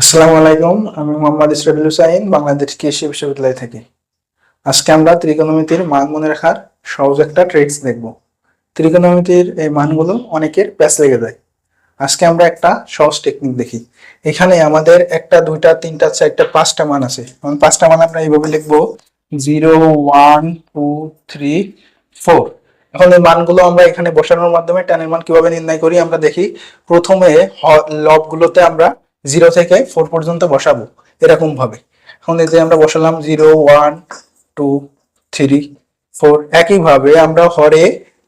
আসসালামু আলাইকুম, আমি মোহাম্মদ ইসরাফিল হুসাইন, বাংলাদেশ কৃষি বিশ্ববিদ্যালয় থেকে। আজকে আমরা ত্রিকোণমিতির মান মনে রাখার সহজ একটা ট্রিক্স দেখব। ত্রিকোণমিতির এই মানগুলো অনেকের প্যাচ লেগে যায়। আজকে আমরা একটা সহজ টেকনিক দেখি। এখানে আমাদের একটা, দুইটা, তিনটা, চারটা, পাঁচটা মান আছে। পাঁচটা মান আমরা এইভাবে লিখব, zero, one, two, three, four. এখন এই মানগুলো আমরা এখানে বসানোর মাধ্যমে টানের মান কীভাবে নির্ণয় করি, আমরা দেখি। প্রথমে লবগুলোতে আমরা জিরো থেকে ফোর পর্যন্ত বসাবো, এরকম ভাবে। এখন যে আমরা বসালাম zero, one, two, three, four, একইভাবে আমরা হরে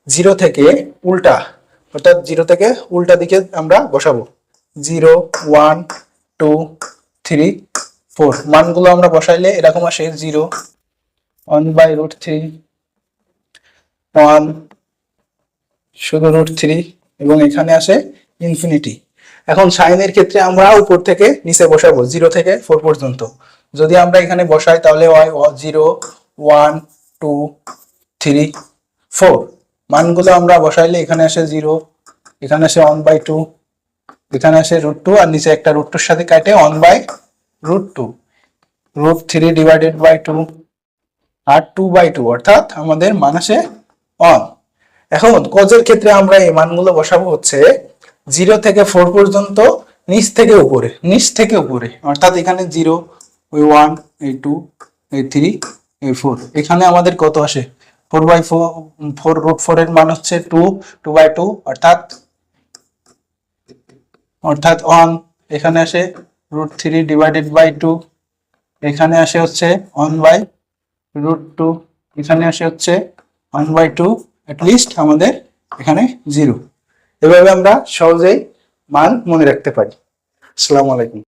জিরো থেকে উল্টা, অর্থাৎ জিরো থেকে উল্টা দিকে আমরা বসাবো। Zero, one, two, three, four, মানগুলো আমরা বসাইলে এরকম আসে zero, one by root three, one, শুধু রুট থ্রি, এবং এখানে আসে ইনফিনিটি। এখন সাইনের ক্ষেত্রে আমরা উপর থেকে নিচে বসাবো জিরো থেকে ফোর পর্যন্ত। যদি আমরা এখানে বসাই, তাহলে হয় zero one two three four মানগুলো আমরা বসাইলে এখানে আসে জিরো এখানে আসে ওয়ান বাই টু এখানে আসে রুট টু আর নিচে একটা রুট টুর সাথে কাটে one by root two root three divided by two R two by two অর্থাৎ আমাদের মান আসে অন এখন কজের ক্ষেত্রে আমরা এই মানগুলো বসাবো হচ্ছে জিরো থেকে ফোর পর্যন্ত, নিচ থেকে উপরে, নিচ থেকে উপরে, অর্থাৎ এখানে জিরো ওই ওয়ান এই টু এই থ্রি এই ফোর এখানে আমাদের কত আসে? Four by four four root four এর মান হচ্ছে টু টু বাই টু অর্থাৎ অর্থাৎ ওয়ান এখানে আসে root three divided by two এখানে আসে হচ্ছে ওয়ান বাই রুট টু এখানে আসে হচ্ছে ওয়ান বাই টু লিস্ট আমাদের এখানে জিরো এভাবে আমরা সহজেই মান মনে রাখতে পারি। আসসালামু আলাইকুম।